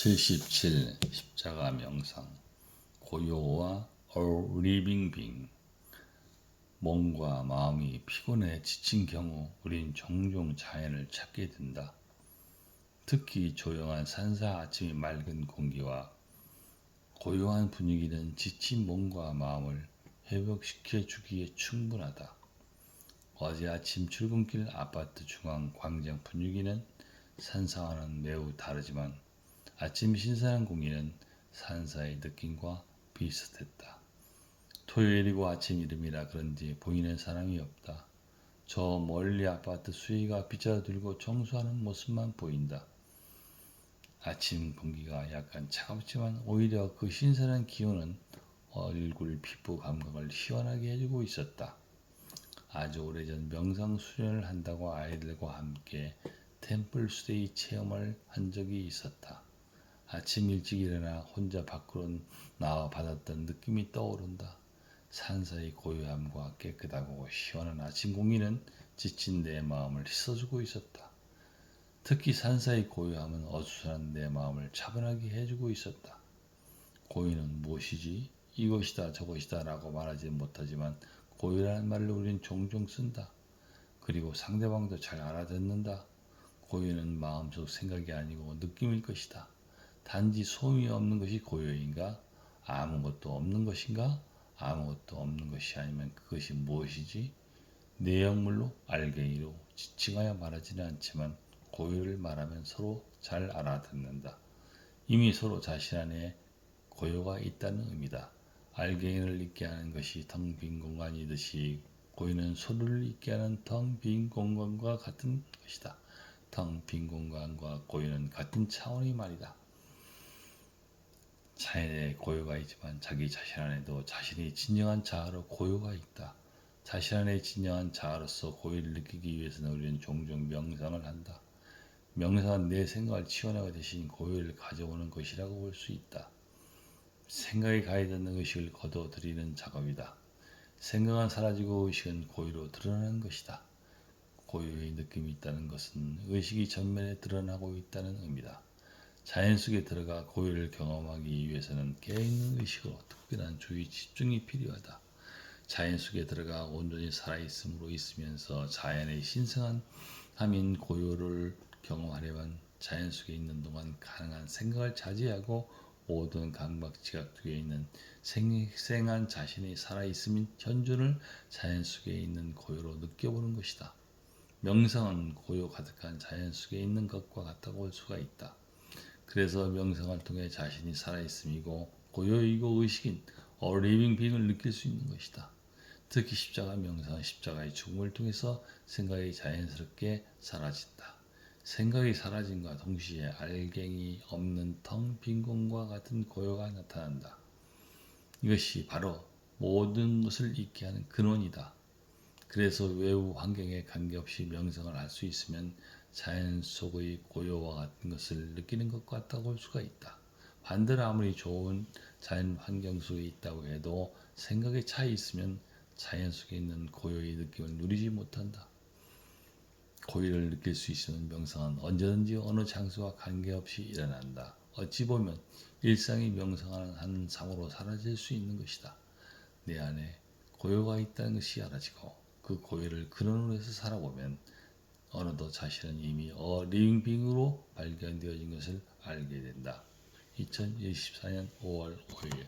77 십자가 명상 고요와 living being 몸과 마음이 피곤해 지친 경우 우린 종종 자연을 찾게 된다. 특히 조용한 산사 아침의 맑은 공기와 고요한 분위기는 지친 몸과 마음을 회복시켜 주기에 충분하다. 어제 아침 출근길 아파트 중앙 광장 분위기는 산사와는 매우 다르지만 아침 신선한 공기는 산사의 느낌과 비슷했다. 토요일이고 아침 이름이라 그런지 보이는 사람이 없다. 저 멀리 아파트 수위가 빗자루 들고 청소하는 모습만 보인다. 아침 공기가 약간 차갑지만 오히려 그 신선한 기온은 얼굴 피부 감각을 시원하게 해주고 있었다. 아주 오래전 명상 수련을 한다고 아이들과 함께 템플 스테이 체험을 한 적이 있었다. 아침 일찍 일어나 혼자 밖으로 나와 받았던 느낌이 떠오른다. 산사의 고요함과 깨끗하고 시원한 아침 공기는 지친 내 마음을 씻어주고 있었다. 특히 산사의 고요함은 어수선한 내 마음을 차분하게 해주고 있었다. 고요는 무엇이지? 이것이다 저것이다 라고 말하지 못하지만 고요라는 말을 우리는 종종 쓴다. 그리고 상대방도 잘 알아듣는다. 고요는 마음속 생각이 아니고 느낌일 것이다. 단지 소음이 없는 것이 고요인가? 아무것도 없는 것인가? 아무것도 없는 것이 아니면 그것이 무엇이지? 내용물로 알갱이로 지칭하여 말하지는 않지만 고요를 말하면 서로 잘 알아듣는다. 이미 서로 자신 안에 고요가 있다는 의미다. 알갱이를 있게 하는 것이 텅 빈 공간이듯이 고요는 소리를 있게 하는 텅 빈 공간과 같은 것이다. 텅 빈 공간과 고요는 같은 차원의 말이다. 자연에 고요가 있지만 자기 자신 안에도 자신이 진정한 자아로 고요가 있다. 자신 안에 진정한 자아로서 고요를 느끼기 위해서는 우리는 종종 명상을 한다. 명상은 내 생각을 치워내가 대신 고요를 가져오는 것이라고 볼 수 있다. 생각이 가해졌는 의식을 거둬들이는 작업이다. 생각은 사라지고 의식은 고요로 드러나는 것이다. 고요의 느낌이 있다는 것은 의식이 전면에 드러나고 있다는 의미다. 자연 속에 들어가 고요를 경험하기 위해서는 깨어있는 의식으로 특별한 주의 집중이 필요하다. 자연 속에 들어가 온전히 살아있음으로 있으면서 자연의 신성한 함인 고요를 경험하려면 자연 속에 있는 동안 가능한 생각을 자제하고 모든 감각 지각 뒤에 있는 생생한 자신의 살아있음인 현존을 자연 속에 있는 고요로 느껴보는 것이다. 명상은 고요 가득한 자연 속에 있는 것과 같다고 볼 수가 있다. 그래서 명상을 통해 자신이 살아있음이고 고요이고 의식인 어리빙 빙을 느낄 수 있는 것이다. 특히 십자가 명상은 십자가의 죽음을 통해서 생각이 자연스럽게 사라진다. 생각이 사라짐과 동시에 알갱이 없는 텅 빈 공과 같은 고요가 나타난다. 이것이 바로 모든 것을 잊게 하는 근원이다. 그래서 외부 환경에 관계없이 명상을 할 수 있으면 자연 속의 고요와 같은 것을 느끼는 것 같다고 볼 수가 있다. 반대로 아무리 좋은 자연 환경 속에 있다고 해도 생각에 차 있으면 자연 속에 있는 고요의 느낌을 누리지 못한다. 고요를 느낄 수 있는 명상은 언제든지 어느 장소와 관계없이 일어난다. 어찌 보면 일상이 명상하는 한 삶으로 사라질 수 있는 것이다. 내 안에 고요가 있다는 것이 알아지고 그 고요를 근원으로 해서 살아보면 어느덧 자신은 이미 어 리빙빙으로 발견되어진 것을 알게 된다. 2024년 5월 5일